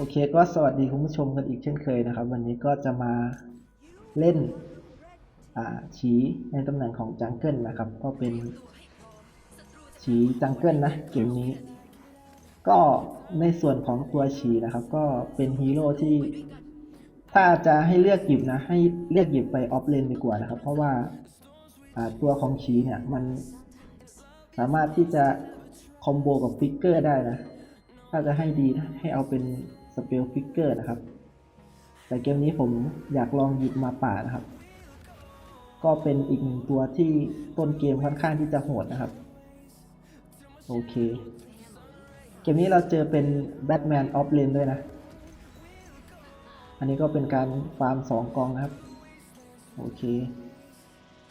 โอเคก็สวัสดีคุณผู้ชมกันอีกเช่นเคยนะครับ วันนี้ก็จะมาเล่นฉีในตำแหน่งของจังเกิลนะครับ ก็เป็นฉีจังเกิลนะเกมนี้ ก็ในส่วนของตัวฉีนะครับ ก็เป็นฮีโร่ที่ ถ้าจะให้เลือกหยิบนะ ให้เลือกหยิบไปออฟเลนดีกว่านะครับ เพราะว่าตัวของฉีเนี่ยมันสามารถที่จะคอมโบกับฟิกเกอร์ได้นะ ถ้าจะให้ดีนะให้เอาเป็น เปลฟิกเกอร์นะครับ แต่เกมนี้ผมอยากลองหยิบมาป่านะครับ ก็เป็นอีกหนึ่งตัวที่ต้นเกมค่อนข้างที่จะโหดนะครับ โอเค เกมนี้เราเจอเป็นแบทแมนออฟเลนด้วยนะ อันนี้ก็เป็นการฟาร์มสองกองนะครับ โอเค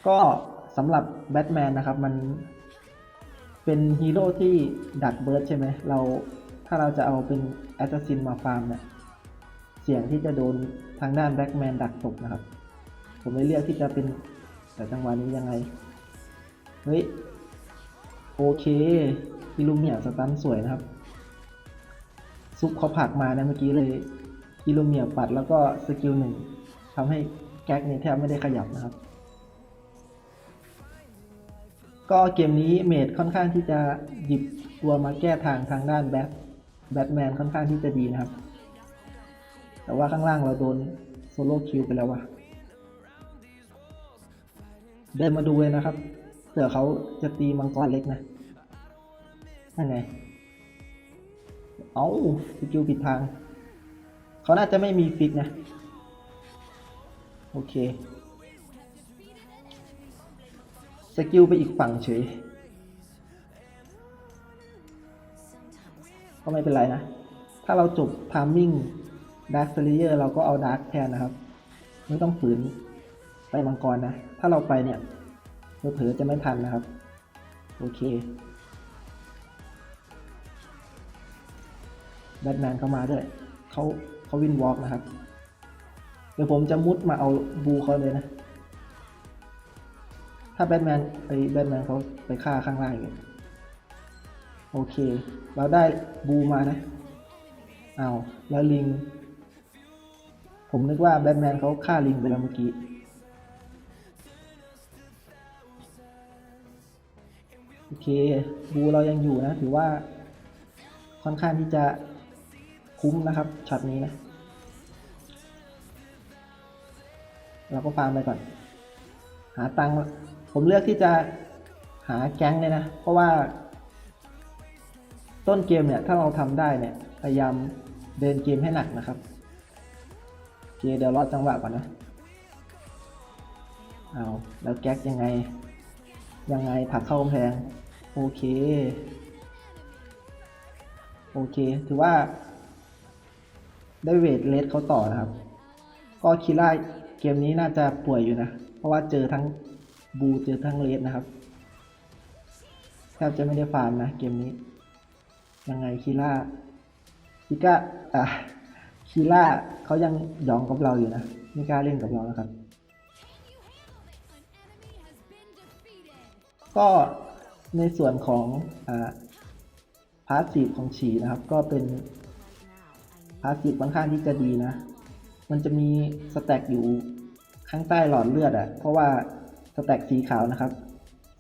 ก็สำหรับแบทแมนนะครับมันเป็นฮีโร่ที่ดักเบิร์ดใช่ไหมเรา ถ้าเราจะเอาเป็นแอสซัสซินมาฟาร์มเนี่ย เสี่ยงที่จะโดนทางด้านแบ็กแมนดักตกนะครับ ผมเลยเลือกที่จะเป็นแต่จังหวะนี้ยังไง เฮ้ย โอเคอิลูเมียสตันสวยนะครับ ซุปเขาผักมานะเมื่อกี้เลยอิลูเมียปัดแล้วก็สกิลหนึ่งทำให้แก๊กเนี่ยแทบไม่ได้ขยับนะครับ ก็เกมนี้เมดค่อนข้างที่จะหยิบตัวมาแก้ทางทางด้านแบท แบทแมนค่อนข้างที่จะดีนะครับ แต่ว่าข้างล่างเราโดนโซโล่คิวไปแล้ววะเดินมาดูเลยนะครับเผื่อเขาจะตีมังกรเล็กนะนั่นไงเอาสกิลผิดทาง เขาน่าจะไม่มีฟิกนะ โอเค สกิลไปอีกฝั่งเฉย ก็ไม่เป็นไรนะ ถ้าเราจบทามมิ่งดาร์คเซเลเยอร์เราก็เอาดาร์คแทนนะครับ ไม่ต้องฝืนไปมังกรนะ ถ้าเราไปเนี่ยเผลอจะไม่ทันนะครับ โอเคแบทแมนเข้ามาด้วยเขาเขาวินวอล์กนะครับ เดี๋ยวผมจะมุดมาเอาบูเขาเลยนะ ถ้าแบทแมนไปแบทแมนเขาไปฆ่าข้างล่างอยู่ โอเค เราได้บูมานะเอาแล้วลิง ผมนึกว่าแบทแมนเขาฆ่าลิงไปแล้วเมื่อกี้โอเคบูเรายังอยู่นะถือว่าค่อนข้างที่จะคุ้มนะครับช็อตนี้นะ เราก็ฟาร์มไปก่อน หาตังค์ผมเลือกที่จะหาแก๊งเลยนะ เพราะว่า ต้นเกมเนี่ยถ้าเราทำได้เนี่ยพยายามเดินเกมให้หนักนะครับโอเคเดี๋ยวรอจังหวะก่อนนะเอาแล้วแก๊กยังไง ยังไงผักเข้ากำแพงโอเค โอเค ถือว่า ได้เวทเลสเขาต่อนะครับ ก็คิดว่าเกมนี้น่าจะป่วยอยู่นะ เพราะว่าเจอทั้งบูเจอทั้งเลสนะครับแทบจะไม่ได้ฟาร์มนะเกมนี้ ยังไงคีล่าคิก้าอะคีล่าเขายังหยองกับเราอยู่นะไม่กล้าเล่นกับเรานะครับ ก็ในส่วนของอ่าพาสซีฟของฉีนะครับ ก็เป็นพาสซีฟค่อนข้างที่จะดีนะ มันจะมีสแต็กอยู่ข้างใต้หลอดเลือดอะ่ะ เพราะว่าสแต็กสีขาวนะครับ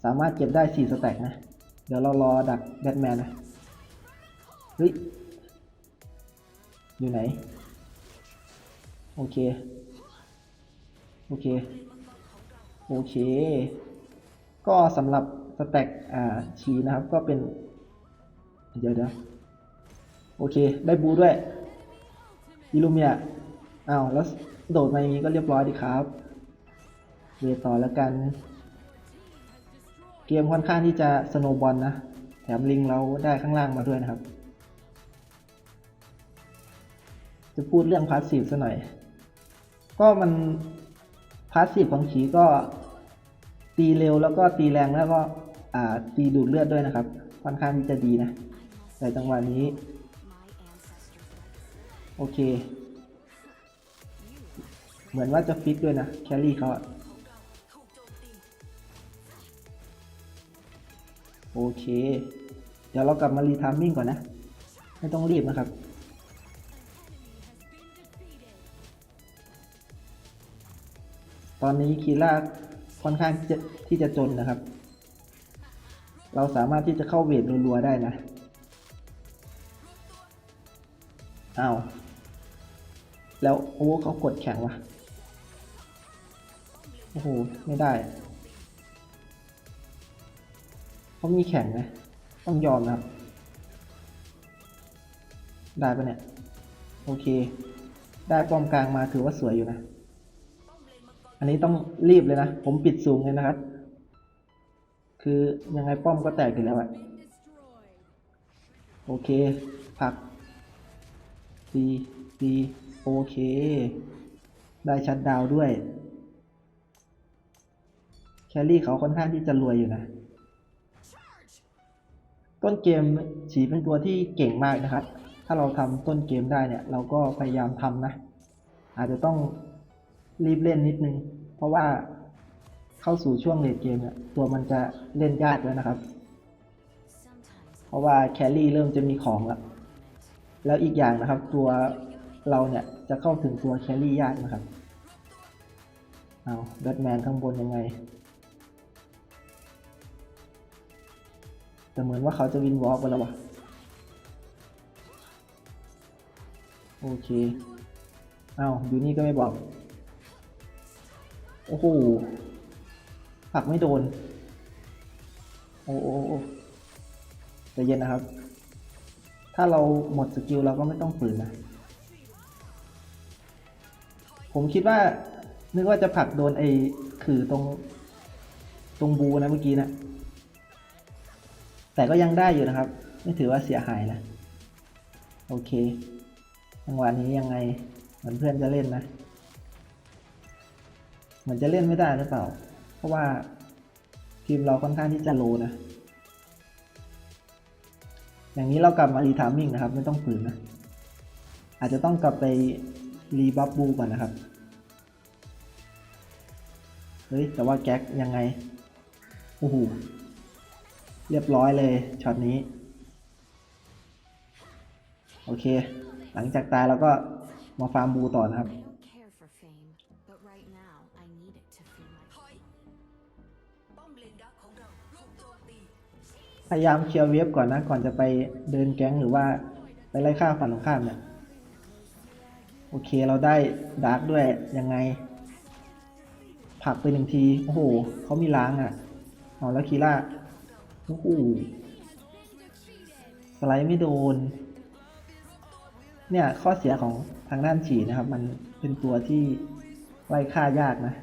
สามารถเก็บได้สี่สแต็กนะ เดี๋ยวเรารอดักแบทแมนนะ เฮ้ย อยู่ไหน โอเค โอเค โอเค ก็สำหรับสแต็กอ่าชีนะครับ ก็เป็น เดี๋ยวเดี๋ยวโอเค ได้บูด้วยอิลูเมียอ้าว แล้วโดดมาอย่างนี้ก็เรียบร้อยดีครับเวต่อแล้วกัน เกมค่อนข้างที่จะสโนบอลนะ แถมลิงเราได้ข้างล่างมาด้วยนะครับ จะพูดเรื่องพาสซีฟซะหน่อย ก็มันพาสซีฟของขีก็ตีเร็วแล้วก็ตีแรงแล้วก็ตีดูดเลือดด้วยนะครับ ค่อนข้างที่จะดีนะ แต่จังหวะนี้ โอเค เหมือนว่าจะฟิกด้วยนะ แคลรี่เขาโอเค เดี๋ยวเรากลับมารีทามมิ่งก่อนนะ ไม่ต้องรีบนะครับ ตอนนี้คีร่าค่อนข้างจะที่จะจนนะครับ เราสามารถที่จะเข้าเวทรัวๆได้นะเอาแล้วโอ้เขากดแข็งวะโอ้โห ไม่ได้ เขามีแข่งนะ ต้องยอมนะครับ ได้ปะเนี่ย โอเค ได้ป้อมกลางมาถือว่าสวยอยู่นะ อันนี้ต้องรีบเลยนะ ผมปิดสูงเลยนะครับ คือยังไงป้อมก็แตกอยู่แล้วอะโอเค ผักดีดีโอเค ได้ชัดดาวด้วย แคลรี่เขาค่อนข้างที่จะรวยอยู่นะ ต้นเกมฉีเป็นตัวที่เก่งมากนะครับ ถ้าเราทำต้นเกมได้เนี่ย เราก็พยายามทำนะ อาจจะต้อง รีบเล่นนิดนึง เพราะว่าเข้าสู่ช่วงเลดเกมเนี่ยตัวมันจะเล่นยากแล้วนะครับ เพราะว่าแครี่เริ่มจะมีของแล้วแล้วอีกอย่างนะครับ ตัวเราเนี่ยจะเข้าถึงตัวแครี่ยากนะครับ เอาแบทแมนข้างบนยังไง แต่เหมือนว่าเขาจะวินวอล์กไปแล้ววะโอเค เอาอยู่นี่ก็ไม่บอก โอ้โหผลักไม่โดน โอ้โอ้โอ้ใจเย็นนะครับ ถ้าเราหมดสกิลเราก็ไม่ต้องฝืนนะ ผมคิดว่า นึกว่าจะผลักโดนไอ้ขื่อตรง ตรงบูนะเมื่อกี้นะ แต่ก็ยังได้อยู่นะครับ ไม่ถือว่าเสียหายนะ โอเคจังหวะนี้ยังไงเหมือนเพื่อนจะเล่นนะ มือนจะเล่นไม่ได้หรือเปล่า เพราะว่าทีมเราค่อนข้างที่จะโลนะ อย่างนี้เรากลับมารีทามมิ่งนะครับ ไม่ต้องฝืนนะ อาจจะต้องกลับไปรีบัฟบูก่อนนะครับ เฮ้ย แต่ว่าแก๊กยังไง โอ้โห เรียบร้อยเลยช็อตนี้ โอเค หลังจากตายเราก็มาฟาร์มบูต่อนะครับ พยายามเคลียร์เวฟก่อนนะ ก่อนจะไปเดินแก๊งหรือว่าไปไล่ฆ่าฝั่งตรงข้ามเนี่ย โอเคเราได้ดาร์กด้วยยังไง ผักไปหนึ่งที โอ้โหเขามีล้างอะเอาแล้วคีร่าโอ้โหสไลด์ไม่โดน เนี่ยข้อเสียของทางด้านฉีนะครับ มันเป็นตัวที่ไล่ฆ่ายากนะ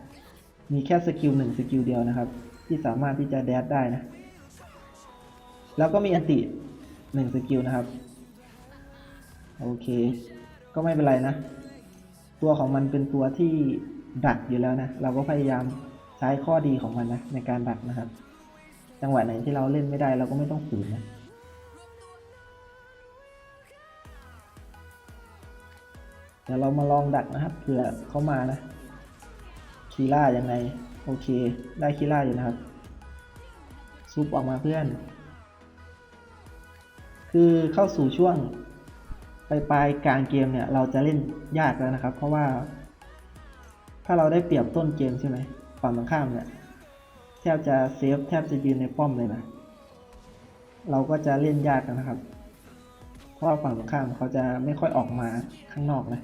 มีแค่สกิลหนึ่งสกิลเดียวนะครับ ที่สามารถที่จะแดดได้นะ แล้วก็มีอันติหนึ่งสกิลนะครับ โอเค ก็ไม่เป็นไรนะ ตัวของมันเป็นตัวที่ดักอยู่แล้วนะ เราก็พยายามใช้ข้อดีของมันนะในการดักนะครับ จังหวะไหนที่เราเล่นไม่ได้เราก็ไม่ต้องฝืนนะเดี๋ยวเรามาลองดักนะครับเผื่อเขามานะคีล่ายังไง โอเค ได้คีล่าอยู่นะครับ ซุปออกมาเพื่อน คือเข้าสู่ช่วงปลายปลายกลางเกมเนี่ย เราจะเล่นยากแล้วนะครับ เพราะว่า ถ้าเราได้เปรียบต้นเกมใช่ไหมฝั่งตรงข้ามเนี่ยแทบจะเซฟแทบจะยืนในป้อมเลยนะ เราก็จะเล่นยากกันนะครับ เพราะว่าฝั่งตรงข้ามเขาจะไม่ค่อยออกมาข้างนอกนะ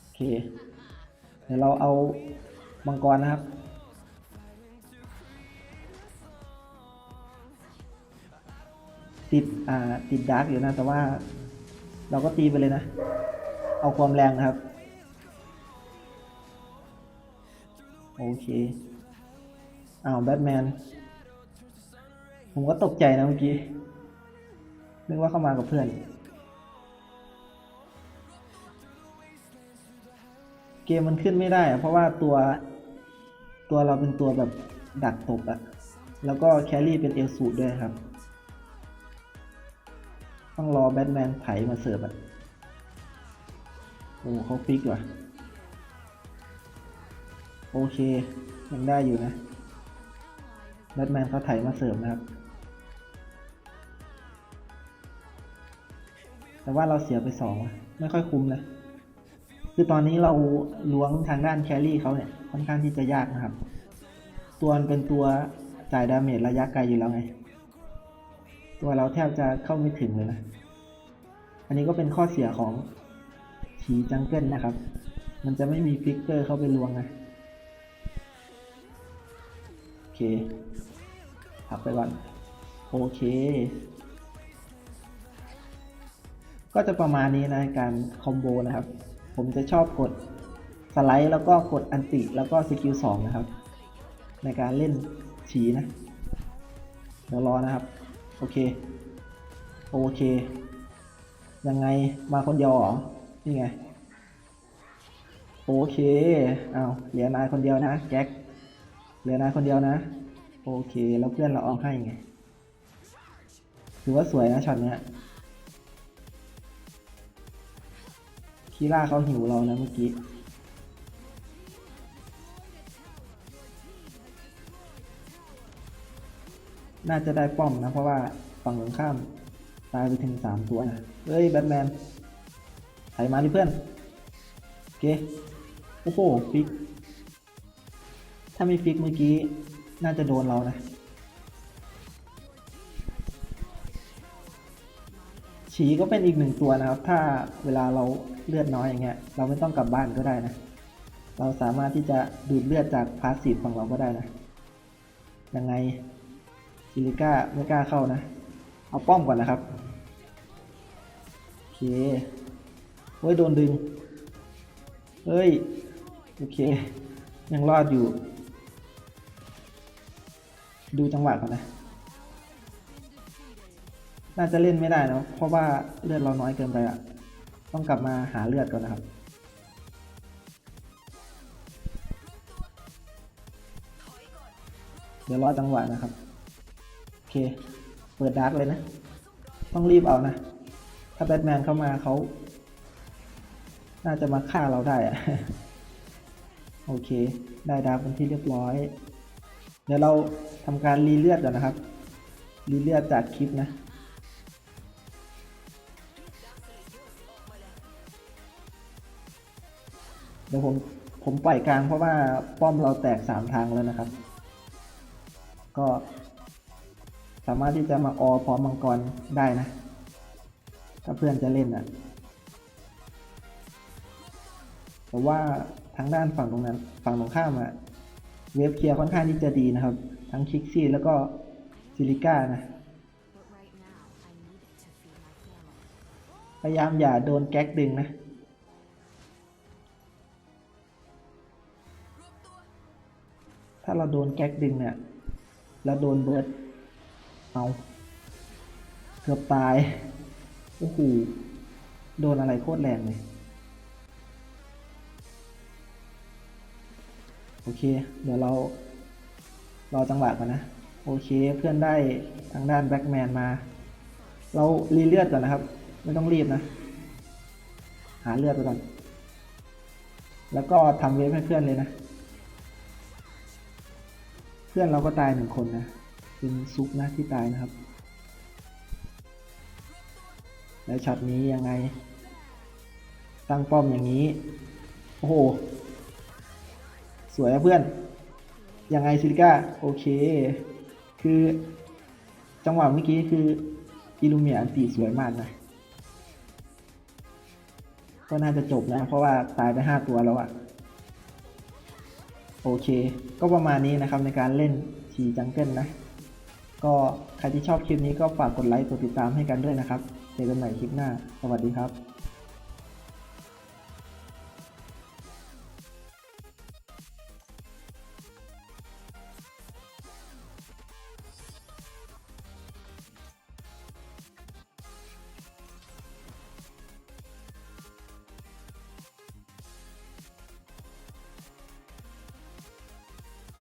โอเคเดี๋ยวเราเอามังกรนะครับ ติดอ่าติดดาร์กอยู่นะ แต่ว่าเราก็ตีไปเลยนะ เอาความแรงนะครับ โอเคอ้าวแบทแมน ผมก็ตกใจนะเมื่อกี้ นึกว่าเข้ามากับเพื่อน เกมมันขึ้นไม่ได้อะเพราะว่าตัว ตัวเราเป็นตัวแบบดักตกอะแล้วก็แครี่เป็นเอลสูดด้วยครับ ต้องรอแบทแมนไถมาเสิร์ฟอะโอ้เขาฟิกว่ะ โอเค ยังได้อยู่นะแบทแมนเขาไถมาเสิร์ฟนะครับ แต่ว่าเราเสียไปสองว่ะไม่ค่อยคุ้มเลยคือตอนนี้เราล้วงทางด้านแครี่เขาเนี่ยค่อนข้างที่จะยากนะครับ ตัวเป็นตัวจ่ายดาเมจระยะไกลอยู่แล้วไง ตัวเราแทบจะเข้าไม่ถึงเลยนะ อันนี้ก็เป็นข้อเสียของฉีจังเกิลนะครับ มันจะไม่มีฟิกเกอร์เข้าไปลวงนะ โอเคพับไปก่อน โอเค ก็จะประมาณนี้นะการคอมโบนะครับ ผมจะชอบกดสไลด์แล้วก็กดอันติแล้วก็สกิลสองนะครับ ในการเล่นฉีนะ เดี๋ยวรอนะครับ โอเค โอเค ยังไงมาคนเดียวเหรอ นี่ไง โอเค เอาเหลือนายคนเดียวนะแก๊กเหลือนายคนเดียวนะ โอเค แล้วเพื่อนเราเอาให้ไง ถือว่าสวยนะช็อตเนี้ยคีร่าเขาหิวเรานะเมื่อกี้ น่าจะได้ป้อมนะ เพราะว่าฝั่งตรงข้ามตายไปถึงสามตัวนะเฮ้ยแบทแมนไถมาดิเพื่อน โอเค โอ้โหฟิก ถ้าไม่ฟิกเมื่อกี้ น่าจะโดนเรานะ ฉีก็เป็นอีกหนึ่งตัวนะครับ ถ้าเวลาเราเลือดน้อยอย่างเงี้ย เราไม่ต้องกลับบ้านก็ได้นะ เราสามารถที่จะดูดเลือดจากพาสซีฟของเราก็ได้นะ ยังไง ซิลิก้าไม่กล้าเข้านะ เอาป้อมก่อนนะครับ โอเค เฮ้ย โดนดึง เฮ้ย โอเค ยังรอดอยู่ ดูจังหวะก่อนนะ น่าจะเล่นไม่ได้นะเพราะว่าเลือดเราน้อยเกินไปอะต้องกลับมาหาเลือดก่อนนะครับเดี๋ยวรอจังหวะนะครับ เค เปิดดาร์กเลยนะ ต้องรีบเอานะ ถ้าแบทแมนเข้ามาเขา น่าจะมาฆ่าเราได้อะโอเค ได้ดาร์กเป็นที่เรียบร้อย เดี๋ยวเราทำการรีเลือดก่อนนะครับ รีเลือดจากคลิปนะเดี๋ยวผมผมปล่อยกลางเพราะว่าป้อมเราแตกสามทางแล้วนะครับ ก็ สามารถที่จะมาออพร้อมมังกรได้นะ ถ้าเพื่อนจะเล่นอะ แต่ว่าทางด้านฝั่งตรงนั้น ฝั่งตรงข้ามอะเวฟเคลียร์ค่อนข้างที่จะดีนะครับ ทั้งคิกซี่แล้วก็ซิลิก้านะ พยายามอย่าโดนแก๊กดึงนะถ้าเราโดนแก๊กดึงเนี่ยแล้วโดนเบิร์ด เอาเกือบตาย โอ้โห โดนอะไรโคตรแรงเลย โอเค เดี๋ยวเรารอจังหวะก่อนนะ โอเค เพื่อนได้ทางด้านแบ็กแมนมา เรารีเลือดก่อนนะครับ ไม่ต้องรีบนะ หาเลือดไปก่อน แล้วก็ทำเวฟให้เพื่อนเลยนะ เพื่อนเราก็ตายหนึ่งคนนะ เป็นซุปนะที่ตายนะครับ แล้วช็อตนี้ยังไง ตั้งป้อมอย่างนี้ โอ้โห สวยอะเพื่อน ยังไงซิลิก้า โอเค คือจังหวะเมื่อกี้คืออิลูเมียอันตีสวยมากนะก็น่าจะจบนะเพราะว่าตายไปห้าตัวแล้วอะโอเค ก็ประมาณนี้นะครับในการเล่นชีจังเกิลนะ ก็ใครที่ชอบคลิปนี้ก็ฝากกดไลค์กดติดตามให้กันด้วยนะครับ เจอกันใหม่คลิปหน้า สวัสดีครับ